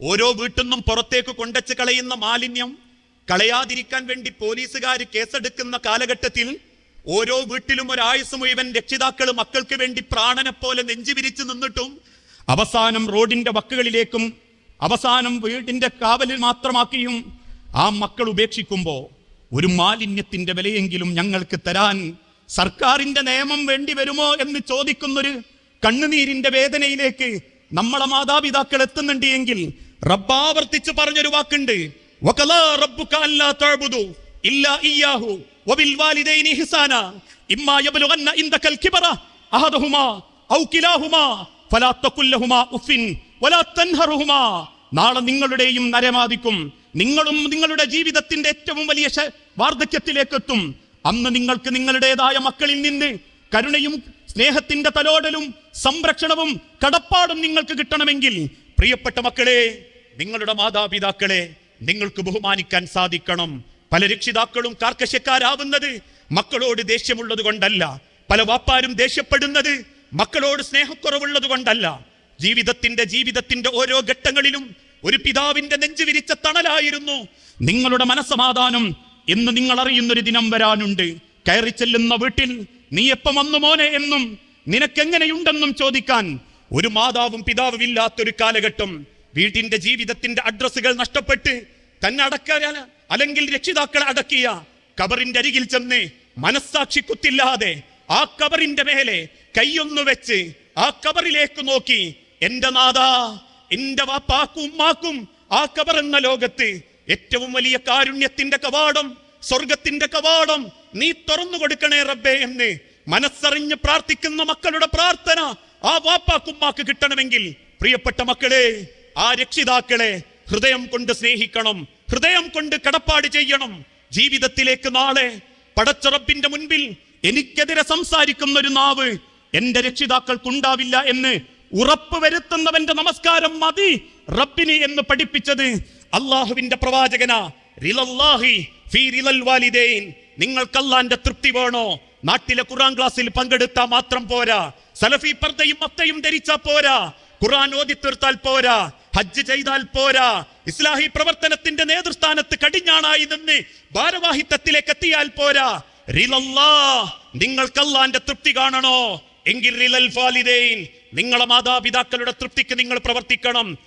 ഓരോ വീട്ടിൽ നിന്നും പുറത്തേക്ക് കൊണ്ടച്ച് കളയുന്ന മാലിന്യം കളയാതിരിക്കാൻ വേണ്ടി പോലീസുകാർ കേസെടുക്കുന്ന കാലഘട്ടത്തിൽ ഓരോ വീട്ടിലും ഒരായുസ് മുഴുവൻ രക്ഷിതാക്കൾ മക്കൾക്ക് വേണ്ടി പ്രാണനെ പോലെ നെഞ്ചുവിരിച്ചു നിന്നിട്ടും അവസാനം റോഡിന്റെ വക്കുകളിലേക്കും അവസാനം വീടിന്റെ കാവലിൽ മാത്രമാക്കിയും ആ മക്കൾ ഉപേക്ഷിക്കുമ്പോൾ ഒരു മാലിന്യത്തിന്റെ വിലയെങ്കിലും ഞങ്ങൾക്ക് തരാൻ സർക്കാരിന്റെ നിയമം വേണ്ടി വരുമോ എന്ന് ചോദിക്കുന്നൊരു കണ്ണുനീരിന്റെ വേദനയിലേക്ക് നമ്മളെ മാതാപിതാക്കൾ എത്തുന്നുണ്ട് എങ്കിൽ റബ്ബാവർത്തിച്ച് പറഞ്ഞൊരു വാക്കുണ്ട്. നാളെ നിങ്ങളുടെയും നരമാദിക്കും നിങ്ങളും നിങ്ങളുടെ ജീവിതത്തിന്റെ ഏറ്റവും വലിയ വാർദ്ധക്യത്തിലേക്ക് എത്തും അന്ന് നിങ്ങൾക്ക് നിങ്ങളുടേതായ മക്കളിൽ നിന്ന് കരുണയും സ്നേഹത്തിന്റെ തലോടലും സംരക്ഷണവും കടപ്പാടും നിങ്ങൾക്ക് കിട്ടണമെങ്കിൽ പ്രിയപ്പെട്ട മക്കളെ നിങ്ങളുടെ മാതാപിതാക്കളെ നിങ്ങൾക്ക് ബഹുമാനിക്കാൻ സാധിക്കണം. പല രക്ഷിതാക്കളും കാർക്കശക്കാരാവുന്നത് മക്കളോട് ദേഷ്യമുള്ളത് കൊണ്ടല്ല. പല വാപ്പാരും ദേഷ്യപ്പെടുന്നത് മക്കളോട് സ്നേഹക്കുറവുള്ളത് കൊണ്ടല്ല. ജീവിതത്തിന്റെ ജീവിതത്തിന്റെ ഓരോ ഘട്ടങ്ങളിലും ഒരു പിതാവിന്റെ നെഞ്ചു വിരിച്ച തണലായിരുന്നു. നിങ്ങളുടെ മനസ്സമാധാനം എന്ന് നിങ്ങൾ അറിയുന്നൊരു ദിനം വരാനുണ്ട്. കയറി ചെല്ലുന്ന വീട്ടിൽ നീ എപ്പം വന്നു മോനെ? എന്നും നിനക്കെങ്ങനെയുണ്ടെന്നും ചോദിക്കാൻ ഒരു മാതാവും പിതാവും ഇല്ലാത്തൊരു കാലഘട്ടം. വീട്ടിന്റെ ജീവിതത്തിന്റെ അഡ്രസ്സുകൾ നഷ്ടപ്പെട്ട് തന്നെ അടക്കാൻ അല്ലെങ്കിൽ രക്ഷിതാക്കളെ അടക്കിയ കബറിന്റെ അരികിൽ ചെന്ന് മനസ്സാക്ഷി കുത്തില്ലാതെ ആ കബറിന്റെ മേലെ കൈയൊന്നു വെച്ച് ആ കബറിലേക്ക് നോക്കി എന്റെ നാഥാ എന്റെ വാപ്പാക്കും ഉമ്മാക്കും ആ കബർ എന്ന ലോകത്ത് ഏറ്റവും വലിയ കാരുണ്യത്തിന്റെ കവാടം സ്വർഗത്തിന്റെ കവാടം നീ തുറന്നു കൊടുക്കണേ റബ്ബേ എന്ന് മനസ്സറിഞ്ഞ് പ്രാർത്ഥിക്കുന്ന മക്കളുടെ പ്രാർത്ഥന ആ വാപ്പാക്കുമ്മാക്ക് കിട്ടണമെങ്കിൽ പ്രിയപ്പെട്ട മക്കളെ ആ രക്ഷിതാക്കളെ ഹൃദയം കൊണ്ട് സ്നേഹിക്കണം ഹൃദയം കൊണ്ട് കടപ്പാട് ചെയ്യണം. ജീവിതത്തിലേക്ക് നാളെ പടച്ചുറപ്പിന്റെ മുൻപിൽ എനിക്കെതിരെ സംസാരിക്കുന്ന ഒരു നാവ് എന്റെ രക്ഷിതാക്കൾക്കുണ്ടാവില്ല എന്ന് ഉറപ്പ് വരുത്തുന്നവന്റെ നമസ്കാരം മതി. റബ്ബിന് എന്ന് പഠിപ്പിച്ചത് അള്ളാഹുവിന്റെ പ്രവാചകന നിങ്ങൾക്ക് അള്ളാന്റെ തൃപ്തി വേണോ? നാട്ടിലെ ഖുറാൻ ക്ലാസ്സിൽ പങ്കെടുത്താൽ മാത്രം പോരാ. സലഫി പർദ്ദയും മത്തയും ധരിച്ചാ പോരാ. ഖുറാൻ ഓതി തീർത്താൽ പോരാ. ഹജ്ജ് ചെയ്താൽ പോരാ. ഇസ്ലാഹി പ്രവർത്തനത്തിന്റെ നേതൃസ്ഥാനത്ത് കടിഞ്ഞാണായി നിന്ന് ഭാരവാഹിത്വത്തിലേക്ക് എത്തിയാൽ പോരാ. റിലല്ലാ നിങ്ങൾക്ക് അള്ളാന്റെ തൃപ്തി കാണണോ? എങ്കിൽ റിലൽ ഫാലിദൈൻ നിങ്ങളെ മാതാപിതാക്കളുടെ തൃപ്തിക്ക് നിങ്ങൾ പ്രവർത്തിക്കണം.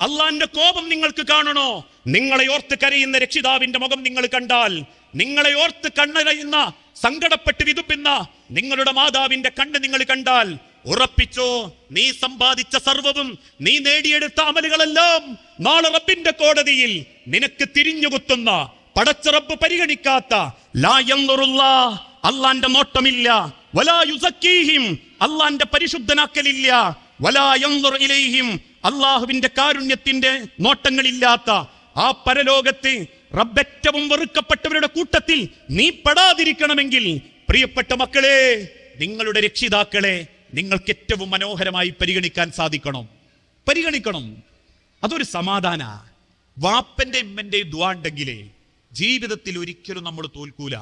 അള്ളാന്റെ കോപം നിങ്ങൾക്ക് കാണണോ? നിങ്ങളെ ഓർത്ത് കരയുന്ന രക്ഷിതാവിന്റെ മുഖം നിങ്ങൾ കണ്ടാൽ നിങ്ങളെ ഓർത്ത് കണ്ണരയുന്ന സങ്കടപ്പെട്ട് വിതുപ്പിന്ന നിങ്ങളുടെ മാതാവിന്റെ കണ്ണ് നിങ്ങൾ കണ്ടാൽ ഉറപ്പിച്ചോ? നീ സമ്പാദിച്ച സർവവും നീ നേടിയെടുത്ത അമലുകളെല്ലാം നാളെ റബ്ബിന്റെ കോടതിയിൽ നിനക്ക് തിരിഞ്ഞുകുത്തുന്ന പടച്ച റബ്ബ് പരിഗണിക്കാത്ത അള്ളാന്റെ നോട്ടമില്ല. അള്ളാന്റെ പരിശുദ്ധനാക്കലില്ല. അള്ളാഹുവിന്റെ കാരുണ്യത്തിന്റെ നോട്ടങ്ങളില്ലാത്ത ആ പരലോകത്ത് റബ്ബറ്റവും വെറുക്കപ്പെട്ടവരുടെ കൂട്ടത്തിൽ നീ പെടാതിരിക്കണമെങ്കിൽ പ്രിയപ്പെട്ട മക്കളെ നിങ്ങളുടെ രക്ഷിതാക്കളെ നിങ്ങൾക്ക് ഏറ്റവും മനോഹരമായി പരിഗണിക്കാൻ സാധിക്കണം. പരിഗണിക്കണം. അതൊരു സമാധാന. വാപ്പന്റെ ഇമ്മന്റെ ദ്വാണ്ടെങ്കിലേ ജീവിതത്തിൽ ഒരിക്കലും നമ്മൾ തോൽക്കൂല.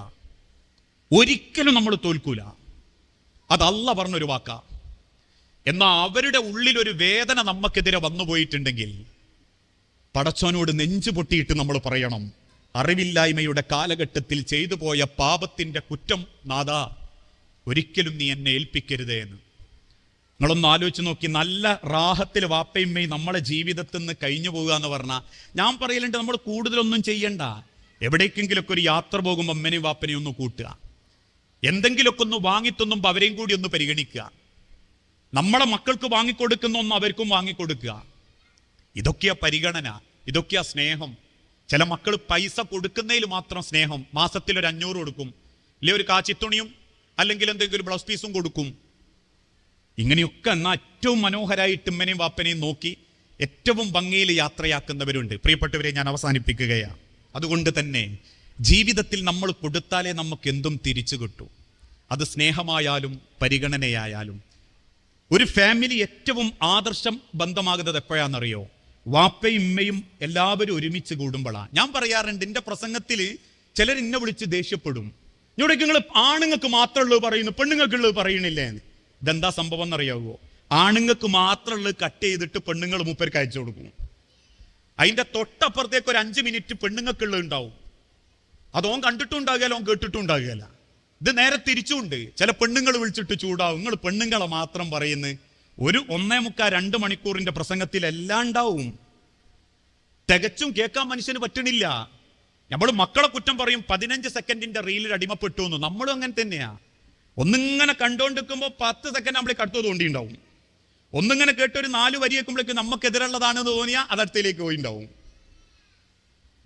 ഒരിക്കലും നമ്മൾ തോൽക്കൂല. അത് പറഞ്ഞൊരു വാക്ക. എന്നാൽ അവരുടെ ഉള്ളിൽ ഒരു വേദന നമുക്കെതിരെ വന്നു പോയിട്ടുണ്ടെങ്കിൽ പടച്ചോനോട് നെഞ്ചു പൊട്ടിയിട്ട് നമ്മൾ പറയണം. അറിവില്ലായ്മയുടെ കാലഘട്ടത്തിൽ ചെയ്തു പോയ പാപത്തിന്റെ കുറ്റം നാദാ. ഒരിക്കലും നീ എന്നെ ഏൽപ്പിക്കരുതേ എന്ന് നിങ്ങളൊന്ന് ആലോചിച്ച് നോക്കി. നല്ല റാഹത്തിൽ വാപ്പയമ്മയും നമ്മളെ ജീവിതത്തിൽ നിന്ന് കഴിഞ്ഞു പോവുക എന്ന് പറഞ്ഞാൽ ഞാൻ പറയലുണ്ട് നമ്മൾ കൂടുതലൊന്നും ചെയ്യണ്ട. എവിടേക്കെങ്കിലൊക്കെ ഒരു യാത്ര പോകുമ്പോൾ അമ്മനെയും വാപ്പനെയും ഒന്ന് കൂട്ടുക. എന്തെങ്കിലുമൊക്കെ ഒന്ന് വാങ്ങിത്തൊന്നുമ്പോൾ അവരെയും കൂടി ഒന്ന് പരിഗണിക്കുക. നമ്മളെ മക്കൾക്ക് വാങ്ങിക്കൊടുക്കുന്ന ഒന്ന് അവർക്കും വാങ്ങിക്കൊടുക്കുക. ഇതൊക്കെയാ പരിഗണന ഇതൊക്കെയാ സ്നേഹം. ചില മക്കൾ പൈസ കൊടുക്കുന്നതിൽ മാത്രം സ്നേഹം. മാസത്തിൽ ഒരു അഞ്ഞൂറ് കൊടുക്കും. ഇല്ലേ ഒരു കാച്ചിത്തുണിയും അല്ലെങ്കിൽ എന്തെങ്കിലും ബ്ലൗസ് പീസും കൊടുക്കും. ഇങ്ങനെയൊക്കെ എന്നാൽ ഏറ്റവും മനോഹരമായിട്ട് ഉമ്മനെയും വാപ്പനെയും നോക്കി ഏറ്റവും ഭംഗിയിൽ യാത്രയാക്കുന്നവരുണ്ട്. പ്രിയപ്പെട്ടവരെ ഞാൻ അവസാനിപ്പിക്കുകയാണ് അതുകൊണ്ട് തന്നെ ജീവിതത്തിൽ നമ്മൾ കൊടുത്താലേ നമുക്ക് എന്തും തിരിച്ചു കിട്ടൂ. അത് സ്നേഹമായാലും പരിഗണനയായാലും. ഒരു ഫാമിലി ഏറ്റവും ആദർശം ബന്ധമാകുന്നത് എപ്പോഴാണെന്നറിയോ വാപ്പയും ഉമ്മയും എല്ലാവരും ഒരുമിച്ച് കൂടുമ്പോഴാണ് ഞാൻ പറയാറുണ്ട് എന്റെ പ്രസംഗത്തിൽ ചിലർ എന്നെ വിളിച്ച് ദേഷ്യപ്പെടും. ഇവിടെ നിങ്ങൾ ആണുങ്ങൾക്ക് മാത്രമുള്ളത് പറയുന്നു പെണ്ണുങ്ങൾക്കുള്ളത് പറയണില്ലേ. ഇതെന്താ സംഭവം എന്നറിയാവോ? ആണുങ്ങൾക്ക് മാത്രമുള്ള കട്ട് ചെയ്തിട്ട് പെണ്ണുങ്ങൾ മൂപ്പർക്ക് അയച്ചു കൊടുക്കും. അതിന്റെ തൊട്ടപ്പുറത്തേക്ക് ഒരു അഞ്ച് മിനിറ്റ് പെണ്ണുങ്ങൾക്കുള്ളത് ഉണ്ടാവും. അതോൻ കണ്ടിട്ടുണ്ടാകുകയല്ല ഓൻ കേട്ടിട്ടും ഉണ്ടാകുകയല്ല ഇത് നേരെ തിരിച്ചുണ്ട് ചില പെണ്ണുങ്ങൾ വിളിച്ചിട്ട് ചൂടാവും. നിങ്ങൾ പെണ്ണുങ്ങളെ മാത്രം പറയുന്നു. ഒരു ഒന്നേ മുക്കാൽ രണ്ട് മണിക്കൂറിന്റെ പ്രസംഗത്തിൽ എല്ലാം ഉണ്ടാവും. തികച്ചും കേൾക്കാൻ മനുഷ്യന് പറ്റണില്ല. നമ്മൾ മക്കളെ കുറ്റം പറയും പതിനഞ്ച് സെക്കൻഡിന്റെ റീലിൽ അടിമപ്പെട്ടു എന്ന്. നമ്മളും അങ്ങനെ തന്നെയാ. ഒന്നിങ്ങനെ കണ്ടോണ്ടിരിക്കുമ്പോൾ പത്ത് സെക്കൻഡ് നമ്മളെ കടുത്തു തോണ്ടിയുണ്ടാവും. ഒന്നിങ്ങനെ കേട്ട് ഒരു നാല് വരി വെക്കുമ്പോഴേക്കും നമുക്കെതിരുള്ളതാണെന്ന് തോന്നിയാൽ അതടുത്തേക്ക് പോയിണ്ടാവും.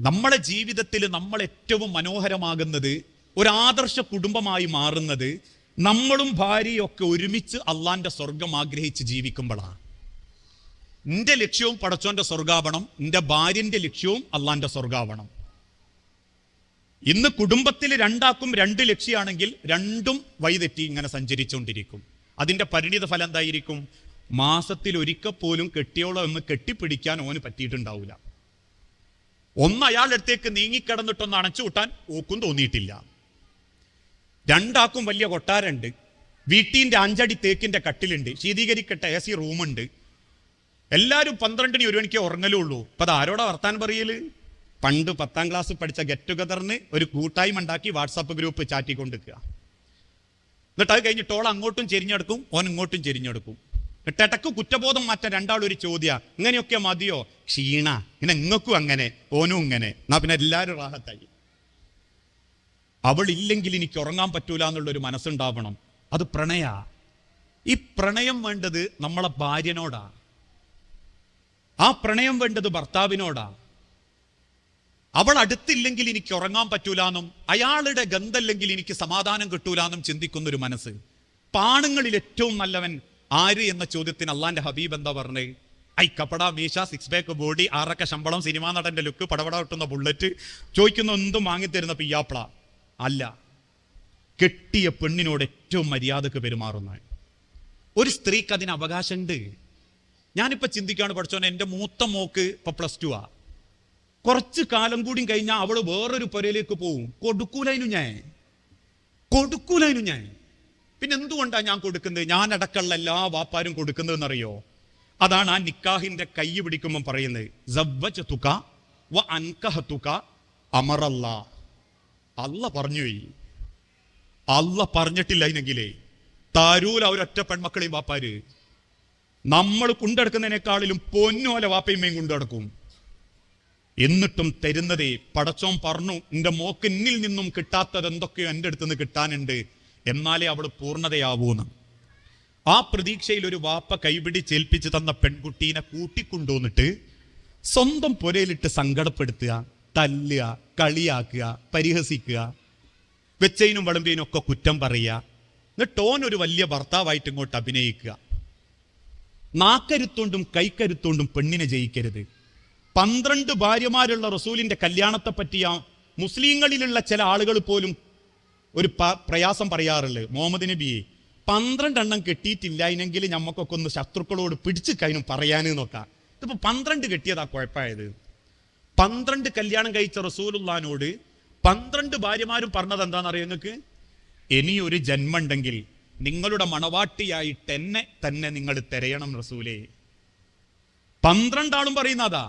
നമ്മുടെ ജീവിതത്തിൽ നമ്മൾ ഏറ്റവും മനോഹരമാകുന്നത് ഒരു ആദർശ കുടുംബമായി മാറുന്നത് നമ്മളും ഭാര്യയും ഒക്കെ ഒരുമിച്ച് അള്ളാന്റെ സ്വർഗം ആഗ്രഹിച്ച് ജീവിക്കുമ്പോഴാണ് നിന്റെ ലക്ഷ്യവും പടച്ചോന്റെ സ്വർഗാവണം നിന്റെ ഭാര്യന്റെ ലക്ഷ്യവും അള്ളാന്റെ സ്വർഗാവണം ഇന്ന് കുടുംബത്തിൽ രണ്ടാക്കും രണ്ട് ലക്ഷ്യമാണെങ്കിൽ രണ്ടും വഴിതെറ്റി ഇങ്ങനെ സഞ്ചരിച്ചുകൊണ്ടിരിക്കും അതിന്റെ പരിണിത ഫലം എന്തായിരിക്കും? മാസത്തിൽ ഒരിക്കൽ പോലും കെട്ടിയോളം ഒന്ന് കെട്ടിപ്പിടിക്കാൻ ഓന് പറ്റിയിട്ടുണ്ടാവില്ല ഒന്ന് അയാളടുത്തേക്ക് നീങ്ങിക്കിടന്നിട്ടൊന്ന് അണച്ചു കൂട്ടാൻ ഓക്കും തോന്നിയിട്ടില്ല. രണ്ടാക്കും വലിയ കൊട്ടാരുണ്ട് വീട്ടിന്റെ അഞ്ചടി തേക്കിന്റെ കട്ടിലുണ്ട്. ശീതീകരിക്കട്ടെ എ സി റൂമുണ്ട്. എല്ലാവരും പന്ത്രണ്ടിന് ഒരു മണിക്ക് ഉറങ്ങലുള്ളൂ ഇപ്പൊ അത് ആരോടാ വർത്താൻ പറയൽ? പണ്ട് പത്താം ക്ലാസ് പഠിച്ച ഗെറ്റ് ടുഗദറിന് ഒരു കൂട്ടായ്മ ഉണ്ടാക്കി വാട്സാപ്പ് ഗ്രൂപ്പ് ചാറ്റിക്കൊണ്ടിരിക്കുക. എന്നിട്ട് അത് കഴിഞ്ഞിട്ട് ഓൾ അങ്ങോട്ടും ചെരിഞ്ഞെടുക്കും ഓൻ ഇങ്ങോട്ടും ചെരിഞ്ഞെടുക്കും. എന്നിട്ടിടക്ക് കുറ്റബോധം മാറ്റാൻ രണ്ടാളൊരു ചോദ്യ ഇങ്ങനെയൊക്കെ മതിയോ? ക്ഷീണ ഇങ്ങനെ ഇങ്ങക്കും അങ്ങനെ ഓനും ഇങ്ങനെ. എന്നാ പിന്നെ എല്ലാവരും റാഹത്തായി. അവൾ ഇല്ലെങ്കിൽ എനിക്ക് ഉറങ്ങാൻ പറ്റൂല എന്നുള്ള ഒരു മനസ്സുണ്ടാവണം. അത് പ്രണയ. ഈ പ്രണയം വേണ്ടത് നമ്മളെ ഭാര്യനോടാ. ആ പ്രണയം വേണ്ടത് ഭർത്താവിനോടാ. അവൾ അടുത്തില്ലെങ്കിൽ എനിക്ക് ഉറങ്ങാൻ പറ്റൂലെന്നും അയാളുടെ ഗന്ധല്ലെങ്കിൽ എനിക്ക് സമാധാനം കിട്ടൂലെന്നും ചിന്തിക്കുന്ന ഒരു മനസ്സ്. പാണുങ്ങളിൽ ഏറ്റവും നല്ലവൻ ആര് എന്ന ചോദ്യത്തിന് അള്ളാന്റെ ഹബീബ് എന്താ പറഞ്ഞത് ഐ കപ്പട മീശ സിക്സ് പാക്ക് ബോഡി ആറൊക്കെ ശമ്പളം സിനിമാ നടന്റെ ലുക്ക് പടപട കിട്ടുന്ന ബുള്ളറ്റ്. ചോദിക്കുന്ന എന്തും വാങ്ങിത്തരുന്ന പിയ്യാപ്പള അല്ല കെട്ടിയ പെണ്ണിനോട് ഏറ്റവും മര്യാദയ്ക്ക് പെരുമാറുന്ന ഒരു സ്ത്രീക്ക് അതിന് അവകാശമുണ്ട്. ഞാനിപ്പോ ചിന്തിക്കാണ് പഠിച്ചോനെ എന്റെ മൂത്ത മോക്ക് ഇപ്പൊ പ്ലസ് ടു ആ. കുറച്ച് കാലം കൂടി കഴിഞ്ഞാൽ അവൾ വേറൊരു പുരയിലേക്ക് പോവും. കൊടുക്കൂലതിനു ഞാൻ. കൊടുക്കൂലതിനു ഞാൻ. പിന്നെ എന്തുകൊണ്ടാണ് ഞാൻ കൊടുക്കുന്നത്? ഞാൻ അടക്കമുള്ള എല്ലാ വാപ്പാരും കൊടുക്കുന്നതെന്നറിയോ? അതാണ് ആ നിക്കാഹിന്റെ കൈ പിടിക്കുമ്പോൾ പറയുന്നത്. സവ്വജതുക വ അൻകഹതുക അമറല്ല. അല്ല പറഞ്ഞു അല്ല പറഞ്ഞിട്ടില്ല അതിനെങ്കിലേ താരൂല ഒരൊറ്റ പെൺമക്കളെയും വാപ്പാര്. നമ്മൾ കൊണ്ടെടുക്കുന്നതിനേക്കാളിലും പൊന്നോല കൊണ്ടു കൊണ്ടെടുക്കും എന്നിട്ടും തരുന്നതേ പടച്ചോൻ പറഞ്ഞു എന്റെ മോക്ക് എന്നിൽ നിന്നും കിട്ടാത്തത് എന്തൊക്കെയോ എന്റെ അടുത്ത് നിന്ന് കിട്ടാനുണ്ട്. എന്നാലേ അവൾ പൂർണതയാവൂന്ന്. ആ പ്രതീക്ഷയിൽ ഒരു വാപ്പ കൈപിടിച്ചേൽപ്പിച്ച് തന്ന പെൺകുട്ടീനെ കൂട്ടിക്കൊണ്ടുവന്നിട്ട് സ്വന്തം പുരയിലിട്ട് സങ്കടപ്പെടുത്തുക തല്ലുക കളിയാക്കുക പരിഹസിക്കുക വെച്ചതിനും വളമ്പിനും ഒക്കെ കുറ്റം പറയുക. എന്നിട്ട് ഓൻ ഒരു വലിയ ഭർത്താവായിട്ട് ഇങ്ങോട്ട് അഭിനയിക്കുക. നാക്കരുത്തോണ്ടും കൈക്കരുത്തോണ്ടും പെണ്ണിനെ ജയിക്കരുത്. പന്ത്രണ്ട് ഭാര്യമാരുള്ള റസൂലിന്റെ കല്യാണത്തെ പറ്റിയ മുസ്ലിങ്ങളിലുള്ള ചില ആളുകൾ പോലും ഒരു പ്രയാസം പറയാറുള്ളത് മുഹമ്മദ് നബിയെ പന്ത്രണ്ടെണ്ണം കെട്ടിയിട്ടില്ല എങ്കിൽ ഞമ്മക്കൊക്കെ ഒന്ന് ശത്രുക്കളോട് പിടിച്ചു കഴിഞ്ഞു പറയാന് നോക്കാം. ഇതിപ്പോ പന്ത്രണ്ട് കെട്ടിയതാ കുഴപ്പമായത്. പന്ത്രണ്ട് കല്യാണം കഴിച്ച റസൂലുള്ളാനോട് പന്ത്രണ്ട് ഭാര്യമാരും പറഞ്ഞത് എന്താണെന്നറിയോ നിങ്ങൾക്ക്? ഇനിയൊരു ജന്മമുണ്ടെങ്കിൽ നിങ്ങളുടെ മണവാട്ടിയായിട്ട് എന്നെ തന്നെ നിങ്ങൾ തിരയണം റസൂലേ. പന്ത്രണ്ടാളും പറയുന്നതാ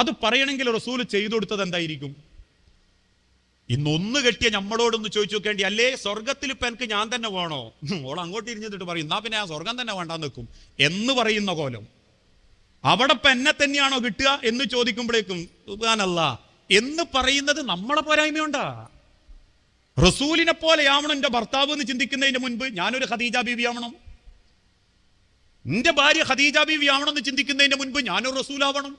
അത് പറയണമെങ്കിൽ റസൂൽ ചെയ്തു കൊടുത്തത് എന്തായിരിക്കും? ഇന്നൊന്ന് കെട്ടിയ നമ്മളോടൊന്ന് ചോദിച്ചു നോക്കേണ്ടി അല്ലേ സ്വർഗത്തിൽ ഇപ്പൊ എനിക്ക് ഞാൻ തന്നെ വേണോ? ഓൾ അങ്ങോട്ട് ഇരിഞ്ഞിട്ട് പറയും എന്നാ പിന്നെ ആ സ്വർഗം തന്നെ വേണ്ടാന്ന് നിൽക്കും എന്ന് പറയുന്ന കോലം. അവിടെ ഇപ്പൊ എന്നെ തന്നെയാണോ കിട്ടുക എന്ന് ചോദിക്കുമ്പോഴേക്കും സുബ്ഹാനല്ല എന്ന് പറയുന്നത് നമ്മളെ പോരായ്മയുണ്ടാ. റസൂലിനെ പോലെയാവണം എന്റെ ഭർത്താവ് എന്ന് ചിന്തിക്കുന്നതിന് മുൻപ് ഞാനൊരു ഖദീജ ബീവി ആവണം. എന്റെ ഭാര്യ ഖദീജ ബീവി ആവണം എന്ന് ചിന്തിക്കുന്നതിന് മുൻപ് ഞാനൊരു റസൂലാവണം.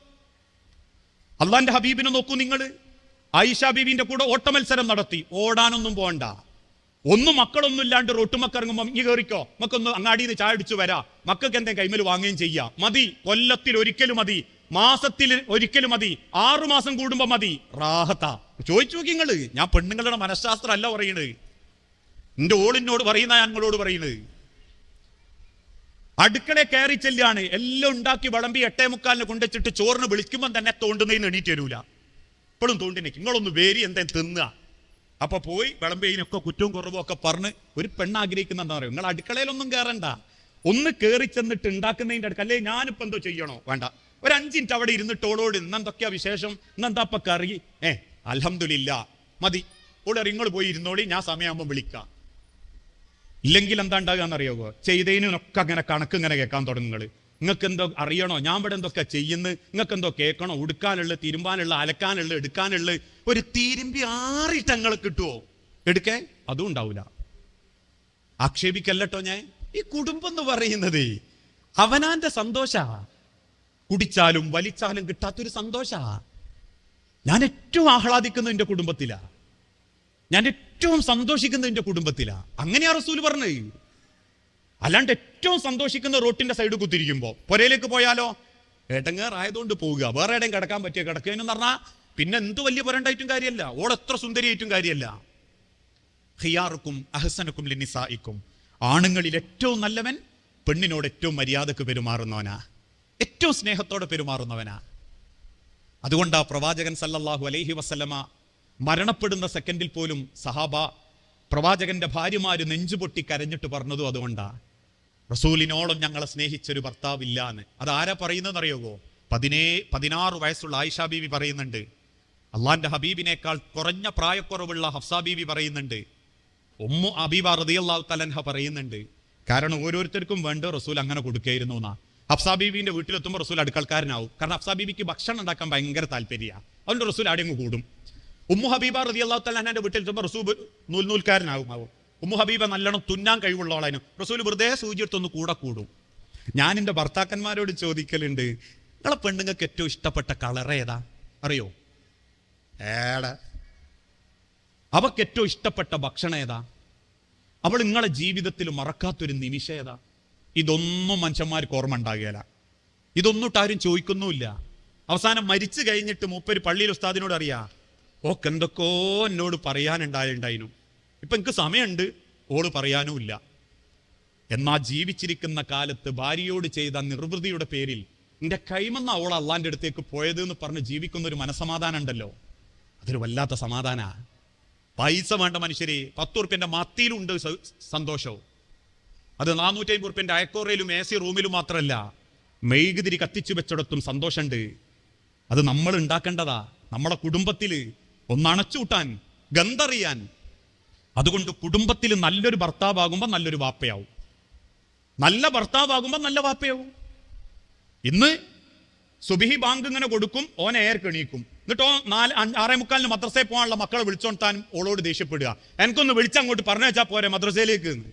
അള്ളാന്റെ ഹബീബിനെ നോക്കൂ നിങ്ങൾ ആയിഷ ബീബിന്റെ കൂടെ ഓട്ടമത്സരം നടത്തി. ഓടാനൊന്നും പോണ്ട. ഒന്നും മക്കളൊന്നും ഇല്ലാണ്ട് റൊട്ടുമക്കിറങ്ങുമ്പോൾ ഈ കയറിക്കോ മക്കൊന്ന് അങ്ങാടിയിൽ നിന്ന് അടിച്ചു വരാ. മക്കൾക്ക് എന്തെങ്കിലും കൈമൽ വാങ്ങുകയും ചെയ്യാം. മതി. കൊല്ലത്തിൽ ഒരിക്കലും മതി. മാസത്തിൽ ഒരിക്കലും മതി. ആറുമാസം കൂടുമ്പോ മതി. റാഹത്ത. ചോദിച്ചു നോക്കി നിങ്ങൾ. ഞാൻ പെണ്ണുങ്ങളുടെ മനഃശാസ്ത്രം അല്ല പറയണത്. എന്റെ ഓളിനോട് പറയുന്ന ഞങ്ങളോട് പറയുന്നത് അടുക്കള കയറി ചെല്ലാണ് എല്ലാം ഉണ്ടാക്കി വിളമ്പി എട്ടേ മുക്കാലിന് കൊണ്ടുവച്ചിട്ട് ചോറിന് വിളിക്കുമ്പോൾ തന്നെ തോണ്ടുന്നതിന് എണീറ്റ് തരൂല ഇപ്പോഴും തോണ്ടിനേക്ക്. നിങ്ങളൊന്ന് വേരി എന്തേലും തിന്നുക. അപ്പൊ പോയി വിളമ്പയിനൊക്കെ കുറ്റവും കുറവും ഒക്കെ പറഞ്ഞ് ഒരു പെണ്ണ് ആഗ്രഹിക്കുന്ന എന്താ പറയുക? നിങ്ങൾ അടുക്കളയിലൊന്നും കയറണ്ട. ഒന്ന് കയറി ചെന്നിട്ട് ഉണ്ടാക്കുന്നതിന്റെ അടുക്ക. അല്ലേ ഞാനിപ്പോ എന്തോ ചെയ്യണോ? വേണ്ട. ഒരു അഞ്ച് മിനിറ്റ് അവിടെ ഇരുന്നിട്ട് ഓളോട് ഇന്നെന്തൊക്കെയാ വിശേഷം? ഇന്നെന്താ ഇപ്പൊ കറി? ഏ അലഹമില്ല മതി. ഓളെ നിങ്ങൾ പോയി ഇരുന്നോളി. ഞാൻ സമയമാകുമ്പോൾ വിളിക്കാം. ഇല്ലെങ്കിൽ എന്താ ഉണ്ടാകുക അറിയാവോ ചെയ്തതിനൊക്കെ അങ്ങനെ കണക്ക് ഇങ്ങനെ കേൾക്കാൻ നിങ്ങൾ. നിങ്ങൾക്ക് എന്തോ അറിയണോ? ഞാൻ ഇവിടെ എന്തൊക്കെ ചെയ്യുന്നു? നിങ്ങൾക്ക് എന്തോ കേൾക്കണോ? ഉടുക്കാനുള്ള തിരുമ്പാനുള്ള അലക്കാനുള്ള എടുക്കാനുള്ള ഒരു തിരുമ്പി ആറിട്ട് ഞങ്ങൾ കിട്ടുമോ എടുക്കേ? അതും ഉണ്ടാവില്ല ആക്ഷേപിക്കല്ലോ ഞാൻ. ഈ കുടുംബം എന്ന് പറയുന്നത് അവനാന്റെ സന്തോഷ. കുടിച്ചാലും വലിച്ചാലും കിട്ടാത്തൊരു സന്തോഷ. ഞാൻ ഏറ്റവും ആഹ്ലാദിക്കുന്നത് എന്റെ കുടുംബത്തിലാണ് ഞാൻ ഏറ്റവും സന്തോഷിക്കുന്നത് എന്റെ കുടുംബത്തിലാണ് അങ്ങനെയാ റസൂൽ പറഞ്ഞത്. അല്ലാണ്ട് ഏറ്റവും സന്തോഷിക്കുന്ന റോട്ടിന്റെ സൈഡ് കുത്തിരിക്കുമ്പോ പുരയിലേക്ക് പോയാലോ? ഏട്ടങ്ങേറായതുകൊണ്ട് പോവുക. വേറെ ഇടം കിടക്കാൻ പറ്റിയ കിടക്കുകയെന്ന് പറഞ്ഞാൽ പിന്നെ എന്ത് വലിയ പുരണ്ടായിട്ടും കാര്യമല്ല ഓൾ എത്ര സുന്ദരിയായിട്ടും കാര്യമല്ല ഹിയാറുക്കും അഹസനക്കും ലിനിസായിക്കും ആണുങ്ങളിൽ ഏറ്റവും നല്ലവൻ പെണ്ണിനോട് ഏറ്റവും മര്യാദയ്ക്ക് പെരുമാറുന്നവനാ. ഏറ്റവും സ്നേഹത്തോടെ പെരുമാറുന്നവനാ. അതുകൊണ്ടാ പ്രവാചകൻ സല്ലല്ലാഹു അലൈഹി വസല്ലമ മരണപ്പെടുന്ന സെക്കൻഡിൽ പോലും സഹാബ പ്രവാചകന്റെ ഭാര്യമാര് നെഞ്ചുപൊട്ടി കരഞ്ഞിട്ട് പറഞ്ഞതും അതുകൊണ്ടാ. റസൂലിനോളം ഞങ്ങളെ സ്നേഹിച്ചൊരു ഭർത്താവില്ല എന്ന് അതാരാ ആരാ പറയുന്നതെന്ന് അറിയുമോ പതിനേ പതിനാറ് വയസ്സുള്ള ആയിഷ ബീവി പറയുന്നുണ്ട്. അള്ളാന്റെ ഹബീബിനേക്കാൾ കുറഞ്ഞ പ്രായക്കുറവുള്ള ഹഫ്സ ബീവി പറയുന്നുണ്ട്. ഉമ്മു അബീബ റളിയല്ലാഹു തലൻഹ പറയുന്നുണ്ട്. കാരണം ഓരോരുത്തർക്കും വേണ്ട റസൂൽ അങ്ങനെ കൊടുക്കുകയായിരുന്നു എന്നാ ഹഫ്സാ ബീബിന്റെ വീട്ടിലെത്തുമ്പോൾ റസൂൽ അടുക്കൾക്കാരനാവും കാരണം ഹഫ്സാ ബീബിക്ക് ഭക്ഷണം ഉണ്ടാക്കാൻ ഭയങ്കര താല്പര്യമാണ് അതുകൊണ്ട് റസൂൽ അവിടെ കൂടും. ഉമ്മു ഹബീബ റതി അള്ളാഹു വീട്ടിൽ വീട്ടിലെത്തുമ്പോൾ റസൂൽ നൂൽ നൂൽക്കാരനാകും ആവും ഉമ്മു ഹബീബ നല്ലോണം തുന്നാൻ കഴിവുള്ളവളായിരുന്നു റസൂൽ വെറുതെ സൂചി എടുത്തൊന്ന് കൂടെ കൂടും. ഞാൻ എന്റെ ഭർത്താക്കന്മാരോട് ചോദിക്കലുണ്ട് നിങ്ങളെ പെണ്ണുങ്ങൾക്ക് ഏറ്റവും ഇഷ്ടപ്പെട്ട കളർ ഏതാ? അറിയോ? ഏട. അവക്ക് ഏറ്റവും ഇഷ്ടപ്പെട്ട ഭക്ഷണം ഏതാ? അവൾ നിങ്ങളെ ജീവിതത്തിൽ മറക്കാത്തൊരു നിമിഷം ഏതാ? ഇതൊന്നും മനുഷ്യന്മാർക്ക് ഓർമ്മ ഉണ്ടാകുകയില്ല. ഇതൊന്നിട്ട് ആരും ചോദിക്കുന്നുമില്ല. അവസാനം മരിച്ചു കഴിഞ്ഞിട്ട് മൂപ്പര് പള്ളിയിൽ ഉസ്താദിനോട് അറിയാ ഓക്ക് എന്തൊക്കെയോ എന്നോട് പറയാനുണ്ടായിട്ടുണ്ടായിരുന്നു ഇപ്പൊ എനിക്ക് സമയമുണ്ട് ഓൾ പറയാനുമില്ല. എന്നാ ജീവിച്ചിരിക്കുന്ന കാലത്ത് ഭാര്യയോട് ചെയ്ത നിർവൃതിയുടെ പേരിൽ നിന്റെ കൈമെന്ന അവൾ അള്ളാന്റെ അടുത്തേക്ക് പോയത് എന്ന് പറഞ്ഞ് ജീവിക്കുന്ന ഒരു മനസമാധാനം ഉണ്ടല്ലോ അതൊരു വല്ലാത്ത സമാധാന. പൈസ വേണ്ട മനുഷ്യരെ പത്ത് ഉറുപ്പ്യന്റെ മത്തിയിലുണ്ട് സന്തോഷവും. അത് നാനൂറ്റി അമ്പത് ഉറുപ്പ്യന്റെ അയക്കോറയിലും എ സി റൂമിലും മാത്രമല്ല മെഴുകുതിരി കത്തിച്ചു വെച്ചിടത്തും സന്തോഷമുണ്ട് അത് നമ്മൾ ഉണ്ടാക്കേണ്ടതാ. നമ്മുടെ ഒന്നണച്ചുകൂട്ടാൻ ഗന്ധറിയാൻ. അതുകൊണ്ട് കുടുംബത്തിൽ നല്ലൊരു ഭർത്താവാകുമ്പോൾ നല്ലൊരു വാപ്പയാവും. നല്ല ഭർത്താവാകുമ്പോൾ നല്ല വാപ്പയാവും. ഇന്ന് സുബിഹി ബാങ്ക് ഇങ്ങനെ കൊടുക്കും ഓൻ എയർ കെണീക്കും എന്നിട്ടോ നാല് ആറേ മുക്കാലിന് മദ്രസയിൽ പോകാനുള്ള മക്കളെ വിളിച്ചോണ്ടാൻ ഓളോട് ദേഷ്യപ്പെടുക. എനിക്കൊന്ന് വിളിച്ചങ്ങോട്ട് പറഞ്ഞു വെച്ചാൽ പോരെ മദ്രസയിലേക്ക്.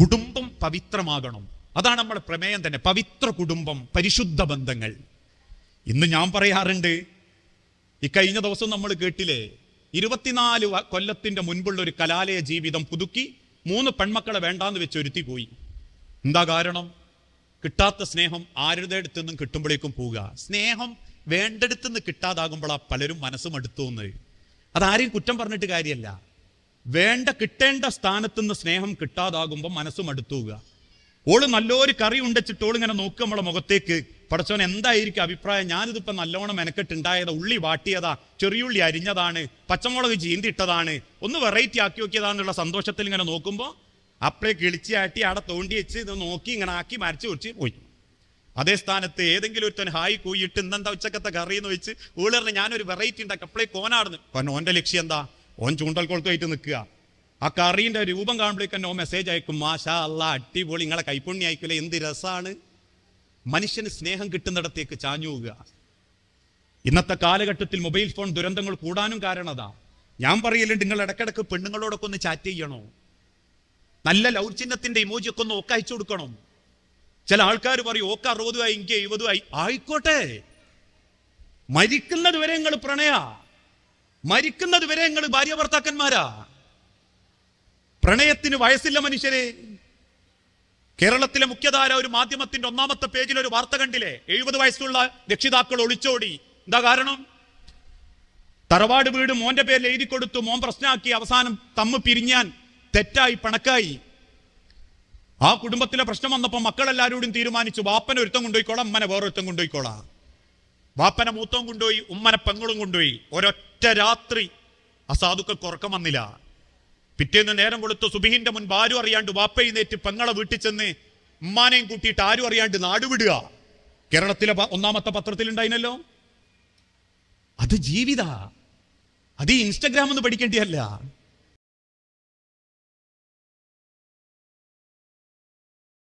കുടുംബം പവിത്രമാകണം. അതാണ് നമ്മുടെ പ്രമേയം തന്നെ. പവിത്ര കുടുംബം പരിശുദ്ധ ബന്ധങ്ങൾ. ഇന്ന് ഞാൻ പറയാറുണ്ട് ഈ കഴിഞ്ഞ ദിവസം നമ്മൾ കേട്ടില്ലേ? ഇരുപത്തിനാല് കൊല്ലത്തിന്റെ മുൻപുള്ള ഒരു കലാലയ ജീവിതം പുതുക്കി മൂന്ന് പെൺമക്കളെ വേണ്ടാന്ന് വെച്ച് ഒരുത്തി പോയി. എന്താ കാരണം? കിട്ടാത്ത സ്നേഹം ആരുടെ അടുത്ത് നിന്നും കിട്ടുമ്പോഴേക്കും പോവുക. സ്നേഹം വേണ്ടടുത്ത് നിന്ന് ആ പലരും മനസ്സും അടുത്തുന്നത് അതാരെയും കുറ്റം പറഞ്ഞിട്ട് കാര്യമല്ല വേണ്ട കിട്ടേണ്ട സ്ഥാനത്ത് നിന്ന് സ്നേഹം കിട്ടാതാകുമ്പോൾ മനസ്സും അടുത്തുക ഓൾ നല്ലൊരു കറി ഉണ്ടച്ചിട്ട് ഓളിങ്ങനെ നോക്കുക നമ്മളെ മുഖത്തേക്ക്. പടച്ചോൻ എന്തായിരിക്കും അഭിപ്രായം? ഞാനിതിപ്പോൾ നല്ലോണം മെനക്കെട്ടുണ്ടായതാ ഉള്ളി വാട്ടിയതാ ചെറിയുള്ളി അരിഞ്ഞതാണ് പച്ചമുളക് ചീന്തിട്ടതാണ് ഒന്ന് വെറൈറ്റി ആക്കി നോക്കിയതാന്നുള്ള സന്തോഷത്തിൽ ഇങ്ങനെ നോക്കുമ്പോൾ അപ്പളെ കിളിച്ചാട്ടി അവിടെ തോണ്ടി വെച്ച് ഇത് നോക്കി ഇങ്ങനെ ആക്കി മരച്ചു കുറിച്ച് പോയി. അതേ സ്ഥാനത്ത് ഏതെങ്കിലും ഒരുത്തൻ ഹായ് കൂയിട്ട് ഇന്നെന്താ ഉച്ചക്കത്തെ കറി എന്ന് വെച്ച് ഊളറിന് ഞാനൊരു വെറൈറ്റി ഉണ്ടാക്കി അപ്പളേ കോനാടുന്നു. കാരണം ഓന്റെ ലക്ഷ്യം എന്താ? ഓൻ ചൂണ്ടൽ കൊളുത്തായിട്ട് നിൽക്കുക. ആ കറീന്റെ രൂപം കാണുമ്പോഴേക്കും ഓ മെസ്സേജ് അയക്കും മാഷാ അല്ല അടിപൊളി നിങ്ങളെ കൈപ്പുണ്ണി അയക്കില്ല എന്ത് രസാണ്. മനുഷ്യന് സ്നേഹം കിട്ടുന്നിടത്തേക്ക് ചാഞ്ഞു പോവുക. ഇന്നത്തെ കാലഘട്ടത്തിൽ മൊബൈൽ ഫോൺ ദുരന്തങ്ങൾ കൂടാനും കാരണതാ ഞാൻ പറയലുണ്ട് നിങ്ങൾ ഇടക്കിടക്ക് പെണ്ണുങ്ങളോടൊക്കെ ഒന്ന് ചാറ്റ് ചെയ്യണോ? നല്ല ലൗർ ചിഹ്നത്തിന്റെ ഇമോജിയൊക്കെ ഒന്ന് ഒക്കെ അയച്ചു കൊടുക്കണം. ചില ആൾക്കാർ പറയും ഓക്ക അറുപതുമായി എനിക്ക് എഴുപതുമായി. ആയിക്കോട്ടെ. മരിക്കുന്നത് വരെ നിങ്ങൾ പ്രണയ. മരിക്കുന്നത് വരെ നിങ്ങൾ ഭാര്യ ഭർത്താക്കന്മാരാ. പ്രണയത്തിന് വയസ്സില്ല മനുഷ്യരെ. കേരളത്തിലെ മുഖ്യധാര ഒരു മാധ്യമത്തിന്റെ ഒന്നാമത്തെ പേജിൽ ഒരു വാർത്ത കണ്ടില്ലേ? എഴുപത് വയസ്സുള്ള രക്ഷിതാക്കൾ ഒളിച്ചോടി. എന്താ കാരണം? തറവാട് വീട് മോന്റെ പേരിൽ എഴുതി കൊടുത്തു മോൻ പ്രശ്നമാക്കി അവസാനം തമ്മ് പിരിഞ്ഞാൻ തെറ്റായി പണക്കായി. ആ കുടുംബത്തിലെ പ്രശ്നം വന്നപ്പോൾ മക്കളെല്ലാവരോടും തീരുമാനിച്ചു വാപ്പനെ ഒരുത്തം കൊണ്ടുപോയിക്കോളാം അമ്മനെ വേറൊരുത്തം കൊണ്ടുപോയിക്കോളാം വാപ്പനെ മൂത്തവും കൊണ്ടുപോയി ഉമ്മനെ പെങ്ങളും കൊണ്ടുപോയി. ഒരൊറ്റ രാത്രി അസാധുക്കൾക്ക് ഉറക്കം വന്നില്ല. പിറ്റേന്ന് നേരം കൊടുത്ത് സുബിഹിന്റെ മുൻപ് ആരും അറിയാണ്ട് വാപ്പയുന്നേറ്റ് പെങ്ങളെ വീട്ടിൽ ചെന്ന് ഉമ്മാനെയും കൂട്ടിയിട്ട് ആരും അറിയാണ്ട് നാടുവിടുക കേരളത്തിലെ ഒന്നാമത്തെ പത്രത്തിലുണ്ടായിനല്ലോ അത് ജീവിത. അത് ഇൻസ്റ്റഗ്രാം ഒന്ന് പഠിക്കേണ്ടിയല്ല.